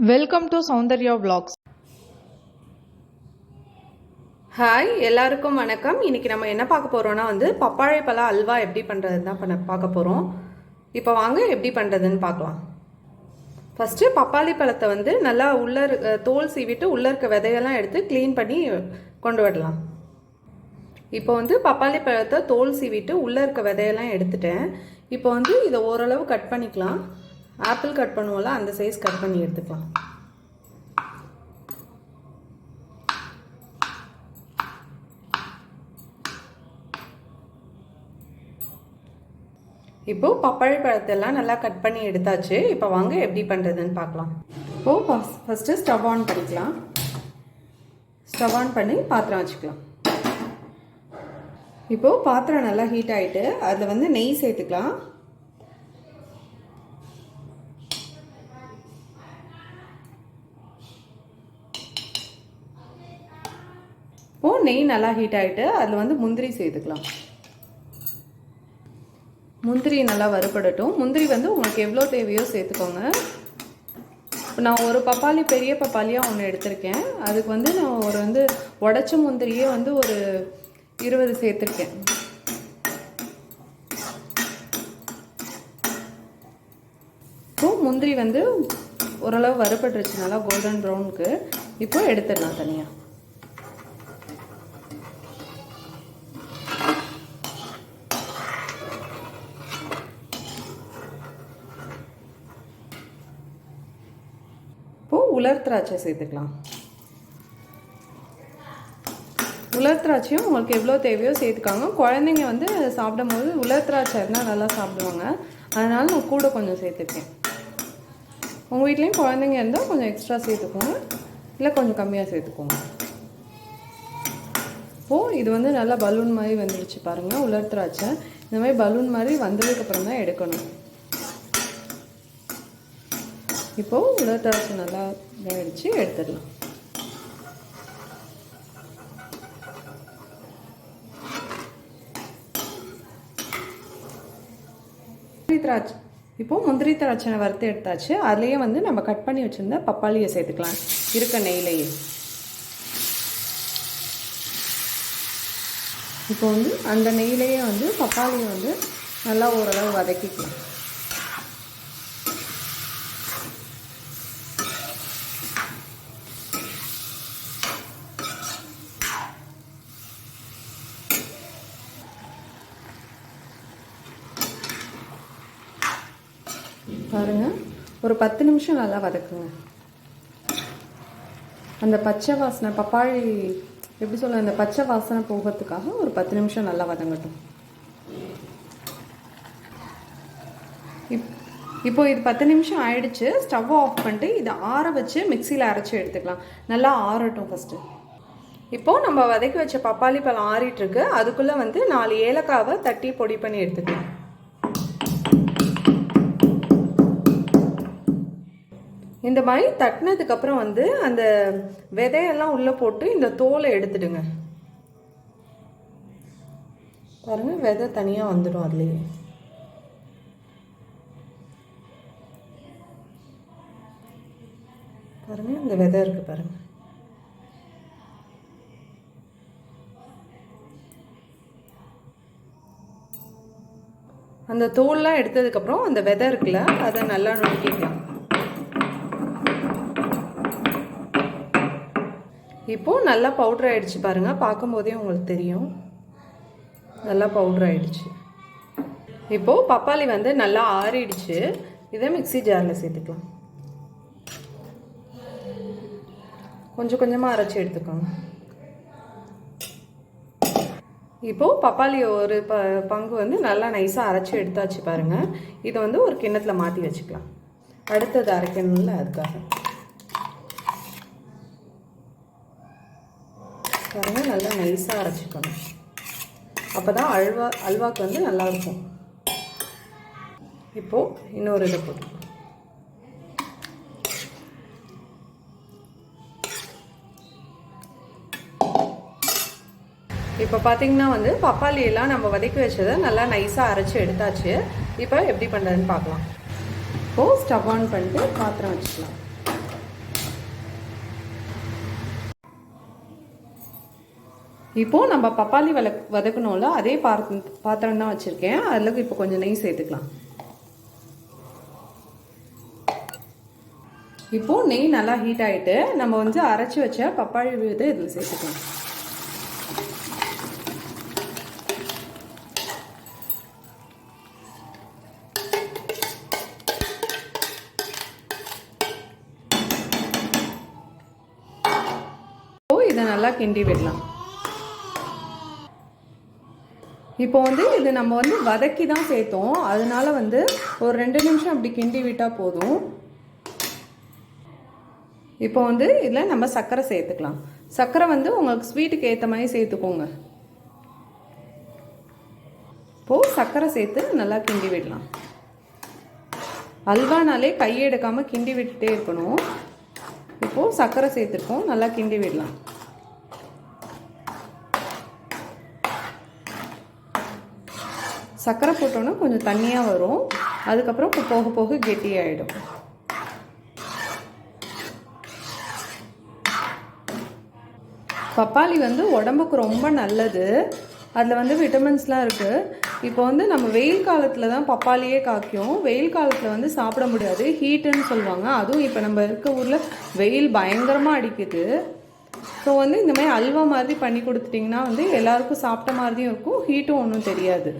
Welcome to Soundarya vlogs. Hi எல்லாருக்கும் வணக்கம். இன்னைக்கு நம்ம என்ன பார்க்க போறோம்னா வந்து பப்பாழை பழ அல்வா எப்படி பண்ணுறதுன்னு தான் பண்ண பார்க்க போகிறோம் இப்போ வாங்க எப்படி பண்ணுறதுன்னு பார்க்கலாம். ஃபஸ்ட்டு பப்பாளி பழத்தை வந்து நல்லா உள்ள இருக்க- தோல் சீவிட்டு உள்ளே இருக்க விதையெல்லாம் எடுத்து க்ளீன் பண்ணி கொண்டு வரலாம். இப்போ வந்து பப்பாளி பழத்தை தோல் சீவிட்டு உள்ளே இருக்க விதையெல்லாம் எடுத்துட்டேன். இப்போ வந்து இதை ஓரளவு கட் பண்ணிக்கலாம். ஆப்பிள் கட் பண்ணுவோம்ல அந்த சைஸ் கட் பண்ணி எடுத்துக்கலாம். இப்போ பப்பாளி பழத்தெல்லாம் நல்லா கட் பண்ணி எடுத்தாச்சு. இப்போ வாங்க எப்படி பண்ணுறதுன்னு பார்க்கலாம். இப்போ ஃபஸ்ட்டு ஸ்டவ் ஆன் பண்ணிக்கலாம். ஸ்டவ் ஆன் பண்ணி பாத்திரம் வச்சுக்கலாம். இப்போது பாத்திரம் நல்லா ஹீட் ஆகிட்டு அதில் வந்து நெய் சேர்த்துக்கலாம். இப்போது நெய் நல்லா ஹீட் ஆகிட்டு அதில் வந்து முந்திரி சேர்த்துக்கலாம். முந்திரி நல்லா வறுபடட்டும். முந்திரி வந்து உங்களுக்கு எவ்வளோ தேவையோ சேர்த்துக்கோங்க. இப்போ நான் ஒரு பப்பாளி பெரிய பப்பாளியாக ஒன்று எடுத்திருக்கேன். அதுக்கு வந்து நான் ஒரு வந்து உடச்ச முந்திரியே வந்து ஒரு இருபது சேர்த்துருக்கேன். இப்போ முந்திரி வந்து ஓரளவு வறுபட்டுருச்சு. நல்லா கோல்டன் ப்ரௌனுக்கு இப்போ எடுத்துடலாம் தனியாக இப்போ உலர் திராட்சை சேர்த்துக்கலாம். உலர் திராட்சையும் உங்களுக்கு எவ்வளோ தேவையோ சேர்த்துக்காங்க. குழந்தைங்க வந்து சாப்பிடும் போது உலர் திராட்சை இருந்தால் நல்லா சாப்பிடுவாங்க. அதனால் நான் கூட கொஞ்சம் சேர்த்துருக்கேன் உங்கள் வீட்லேயும் குழந்தைங்க இருந்தால் கொஞ்சம் எக்ஸ்ட்ரா சேர்த்துக்கோங்க. இல்லை கொஞ்சம் கம்மியாக சேர்த்துக்கோங்க. இப்போது இது வந்து நல்லா பலூன் மாதிரி வந்துடுச்சு பாருங்கள் உலர் திராட்சை. இந்த மாதிரி பலூன் மாதிரி வந்ததுக்கப்புறம் தான் எடுக்கணும். இப்போது உலர் நல்லா வேடிச்சு எடுத்துடலாம். முந்திரி திராட்சை. இப்போது முந்திரி திராட்சை வறுத்து எடுத்தாச்சு. அதுலேயே வந்து நம்ம கட் பண்ணி வச்சுருந்த பப்பாளியை சேர்த்துக்கலாம். இருக்க நெய்லேயே இப்போ வந்து அந்த நெய்லேயே வந்து பப்பாளியை வந்து நல்லா ஓரளவு வதக்கிக்கலாம். பாருங்கள் ஒரு பத்து நிமிஷம் நல்லா வதக்குங்க. அந்த பச்சை வாசனை பப்பாளி எப்படி சொல்ல அந்த பச்சை வாசனை போகிறதுக்காக ஒரு பத்து நிமிஷம் நல்லா வதங்கட்டும். இப் இப்போ இது பத்து நிமிஷம் ஆயிடுச்சு. ஸ்டவ் ஆஃப் பண்ணிட்டு இதை ஆற வச்சு மிக்சியில் அரைச்சி எடுத்துக்கலாம். நல்லா ஆறட்டும் ஃபஸ்ட்டு இப்போது நம்ம வதக்கி வச்ச பப்பாளி பழம் ஆறிட்டுருக்கு அதுக்குள்ளே வந்து நாலு ஏலக்காவை தட்டி பொடி பண்ணி எடுத்துக்கலாம். இந்த மாதிரி தட்டினதுக்கப்புறம் வந்து அந்த விதையெல்லாம் உள்ளே போட்டு இந்த தோலை எடுத்துடுங்க. பாருங்க விதை தனியாக வந்துடும் அதுலேயே. பாருங்க இந்த விதை இருக்கு பாருங்க. அந்த தோல்லாம் எடுத்ததுக்கப்புறம் அந்த விதை இருக்குல்ல அதை நல்லா நுணுக்கிக்கலாம் இப்போது நல்லா பவுடர் ஆகிடுச்சு பாருங்கள் பார்க்கும்போதே உங்களுக்கு தெரியும். நல்லா பவுடர் ஆகிடுச்சு இப்போது பப்பாளி வந்து நல்லா ஆறிடுச்சு. இதை மிக்ஸி ஜாரில் சேர்த்துக்கலாம். கொஞ்சம் கொஞ்சமாக அரைச்சி எடுத்துக்கோங்க. இப்போது பப்பாளி ஒரு ப பங்கு வந்து நல்லா நைஸாக அரைச்சி எடுத்தாச்சு பாருங்கள் இதை வந்து ஒரு கிண்ணத்தில் மாற்றி வச்சுக்கலாம். அடுத்தது அரைக்கணும்ல அதுக்காக. பாருங்கள் நல்லா நைஸாக அரைச்சிக்கணும். அப்போ தான் அல்வா அல்வாக்கு வந்து நல்லாயிருக்கும். இப்போது இன்னொரு இதை போட்டு. இப்போ பார்த்தீங்கன்னா வந்து பப்பாளியெல்லாம் நம்ம வதக்கி வச்சதை நல்லா நைஸாக அரைச்சி எடுத்தாச்சு. இப்போ எப்படி பண்ணுறதுன்னு பார்க்கலாம். இப்போது ஸ்டவ் ஆன் பண்ணிட்டு பாத்திரம் வச்சுக்கலாம். இப்போது நம்ம பப்பாளி வத வதக்கணும்ல அதே பாத்திரம் பாத்திரம் தான் வச்சுருக்கேன். அதில் இப்போ கொஞ்சம் நெய் சேர்த்துக்கலாம். இப்போது நெய் நல்லா ஹீட் ஆகிட்டு நம்ம வந்து அரைச்சி வச்ச பப்பாளி விழுது இதில் சேர்த்துக்கலாம். இதை நல்லா கிண்டி விடலாம். இப்போ வந்து இது நம்ம வந்து வதக்கி தான் சேர்த்தோம். அதனால வந்து ஒரு ரெண்டு நிமிஷம் அப்படி கிண்டி விட்டால் போதும். இப்போ வந்து இதில் நம்ம சர்க்கரை சேர்த்துக்கலாம். சர்க்கரை வந்து உங்களுக்கு ஸ்வீட்டுக்கு ஏற்ற மாதிரி சேர்த்துக்கோங்க. இப்போது சர்க்கரை சேர்த்து நல்லா கிண்டி விடலாம். அல்வானாலே கையை எடுக்காமல் கிண்டி விட்டுட்டே இருக்கணும். இப்போது சர்க்கரை சேர்த்துருக்கோம். நல்லா கிண்டி விடலாம். சர்க்கரை போட்டோன்னா கொஞ்சம் தண்ணியாக வரும். அதுக்கப்புறம் இப்போ போக போக ஆகிடும் பப்பாளி வந்து உடம்புக்கு ரொம்ப நல்லது. அதில் வந்து விட்டமின்ஸ்லாம் இருக்குது இப்போ வந்து நம்ம வெயில் காலத்தில் தான் பப்பாளியே காய்க்கும். வெயில் காலத்தில் வந்து சாப்பிட முடியாது. ஹீட்டுன்னு சொல்லுவாங்க. அதுவும் இப்போ நம்ம இருக்க ஊரில் வெயில் பயங்கரமாக அடிக்குது. ஸோ வந்து இந்த மாதிரி அல்வா மாதிரி பண்ணி கொடுத்துட்டிங்கன்னா வந்து எல்லாருக்கும் சாப்பிட்ட மாதிரியும் இருக்கும். ஹீட்டும் ஒன்றும் தெரியாது.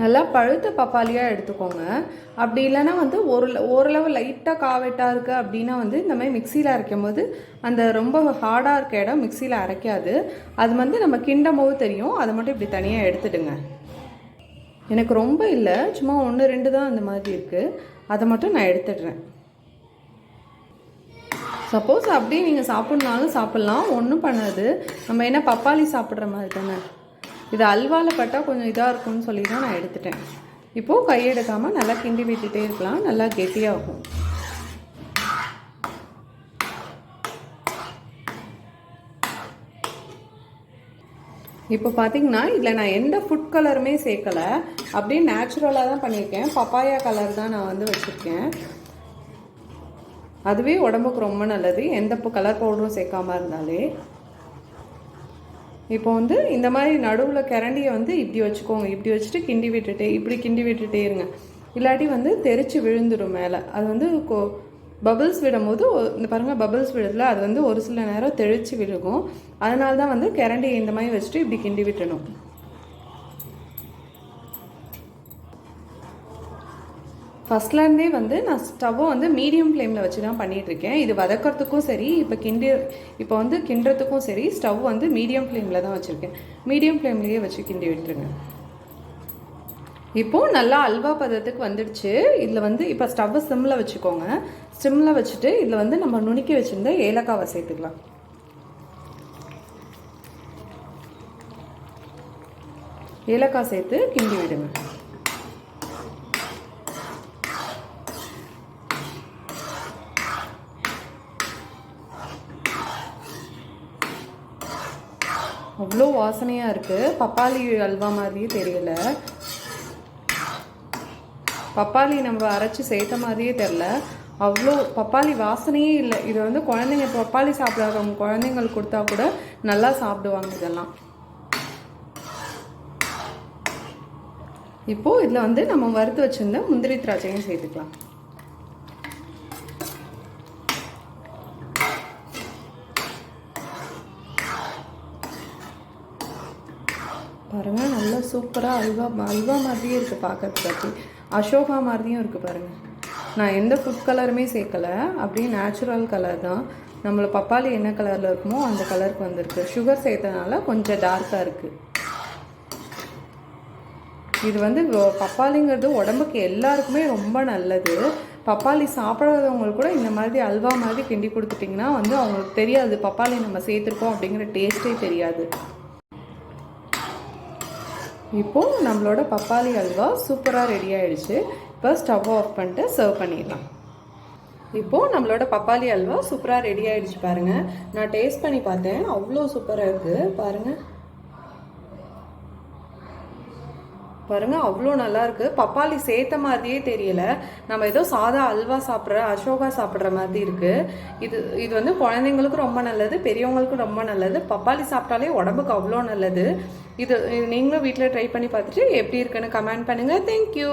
நல்லா பழுத்த பப்பாளியாக எடுத்துக்கோங்க. அப்படி இல்லைன்னா வந்து ஒரு ஓரளவு லைட்டாக காவெட்டாக இருக்குது அப்படின்னா வந்து இந்த மாதிரி மிக்சியில் அரைக்கும் போது அந்த ரொம்ப ஹார்டாக இருக்க இடம் மிக்சியில் அரைக்காது. அது வந்து நம்ம கிண்டும் போது தெரியும். அதை மட்டும் இப்படி தனியாக எடுத்துடுங்க. எனக்கு ரொம்ப இல்லை. சும்மா ஒன்று ரெண்டு தான் அந்த மாதிரி இருக்குது அதை மட்டும் நான் எடுத்துடுறேன். சப்போஸ் அப்படியே நீங்கள் சாப்பிட்னாலும் சாப்பிட்லாம். ஒன்றும் பண்ணாது. நம்ம என்ன பப்பாளி சாப்பிட்ற மாதிரி தானே? இது அல்வாவில் பட்டால் கொஞ்சம் இதாக இருக்கும்னு சொல்லி தான் நான் எடுத்துட்டேன். இப்போது கையெடுக்காமல் நல்லா கிண்டி விட்டுட்டே இருக்கலாம். நல்லா கெட்டியாகும் இப்போ பார்த்தீங்கன்னா இதில் நான் எந்த ஃபுட் கலருமே சேர்க்கலை. அப்படியே நேச்சுரலாக தான் பண்ணியிருக்கேன். பப்பாயா கலர் தான் நான் வந்து வச்சுருக்கேன். அதுவே உடம்புக்கு ரொம்ப நல்லது. எந்த கலர் பவுடரும் சேர்க்காம இருந்தாலே. இப்போ வந்து இந்த மாதிரி நடுவில் கிரண்டியை வந்து இப்படி வச்சுக்கோங்க இப்படி வச்சுட்டு கிண்டி விட்டுட்டே இப்படி கிண்டி விட்டுட்டே இருங்க. இல்லாட்டி வந்து தெரிச்சு விழுந்துடும் மேலே. அது வந்து கோ பபிள்ஸ் விடும்போது இந்த பாருங்கள் பபிள்ஸ் விடுதுல அது வந்து ஒரு சில நேரம் தெளித்து விழுகும். அதனால தான் வந்து கரண்டியை இந்த மாதிரி வச்சுட்டு இப்படி கிண்டி விட்டணும். ஃபஸ்ட்லேருந்தே வந்து நான் ஸ்டவ்வை வந்து மீடியம் ஃப்ளேமில் வச்சு தான் பண்ணிகிட்ருக்கேன் இது வதக்கிறதுக்கும் சரி இப்போ கிண்டி இப்போ வந்து கிண்டுறதுக்கும் சரி ஸ்டவ் வந்து மீடியம் ஃப்ளேமில் தான் வச்சுருக்கேன். மீடியம் ஃப்ளேம்லேயே வச்சு கிண்டி விட்டுருங்க. இப்போது நல்லா அல்வா பதத்துக்கு வந்துடுச்சு. இதில் வந்து இப்போ ஸ்டவ்வை சிம்மில் வச்சுக்கோங்க. சிம்மில் வச்சுட்டு இதில் வந்து நம்ம நுணுக்கி வச்சுருந்த ஏலக்காவை சேர்த்துக்கலாம். ஏலக்காய் சேர்த்து கிண்டி விடுங்க. அவ்வளோ வாசனையாக இருக்குது பப்பாளி அல்வா மாதிரியே தெரியல. பப்பாளி நம்ம அரைச்சி சேர்த்த மாதிரியே தெரில அவ்வளோ பப்பாளி வாசனையே இல்லை. இது வந்து குழந்தைங்க பப்பாளி சாப்பிடாதவங்க குழந்தைங்களுக்கு கொடுத்தா கூட நல்லா சாப்பிடுவாங்க இதெல்லாம். இப்போது இதில் வந்து நம்ம வறுத்து வச்சுருந்த முந்திரி திராட்சையும் சேர்த்துக்கலாம். பாருங்கள் நல்லா சூப்பராக அல்வா அல்வா மாதிரியே இருக்குது பார்க்கறதுக்காட்டி அசோகா மாதிரியும் இருக்குது பாருங்கள் நான் எந்த ஃபுட் கலருமே சேர்க்கலை. அப்படியே நேச்சுரல் கலர் தான். நம்மளை பப்பாளி என்ன கலரில் இருக்குமோ அந்த கலருக்கு வந்திருக்கு. சுகர் சேர்த்தனால கொஞ்சம் டார்க்காக இருக்குது இது வந்து பப்பாளிங்கிறது உடம்புக்கு எல்லாருக்குமே ரொம்ப நல்லது. பப்பாளி சாப்பிடாதவங்களுக்கு கூட இந்த மாதிரி அல்வா மாதிரி கிண்டி கொடுத்துட்டிங்கன்னா வந்து அவங்களுக்கு தெரியாது. பப்பாளி நம்ம சேர்த்துருக்கோம் அப்படிங்கிற டேஸ்ட்டே தெரியாது. இப்போது நம்மளோட பப்பாளி அல்வா சூப்பராக ரெடி ஆகிடுச்சு இப்போ ஸ்டவ் ஆஃப் பண்ணிட்டு சர்வ் பண்ணிடலாம். இப்போது நம்மளோட பப்பாளி அல்வா சூப்பராக ரெடி ஆகிடுச்சு பாருங்கள் நான் டேஸ்ட் பண்ணி பார்த்தேன். அவ்வளோ சூப்பராக இருக்குது பாருங்கள் பாருங்க அவ்வளோ நல்லா இருக்கு. பப்பாளி சேர்த்த மாதிரியே தெரியல. நம்ம ஏதோ சாதா அல்வா சாப்பிட்ற அசோகா சாப்பிட்ற மாதிரி இருக்கு. இது இது வந்து குழந்தைங்களுக்கும் ரொம்ப நல்லது பெரியவங்களுக்கும் ரொம்ப நல்லது. பப்பாளி சாப்பிட்டாலே உடம்புக்கு அவ்வளோ நல்லது. இது நீங்களும் வீட்டில் ட்ரை பண்ணி பார்த்துட்டு எப்படி இருக்குன்னு கமெண்ட் பண்ணுங்கள் தேங்க்யூ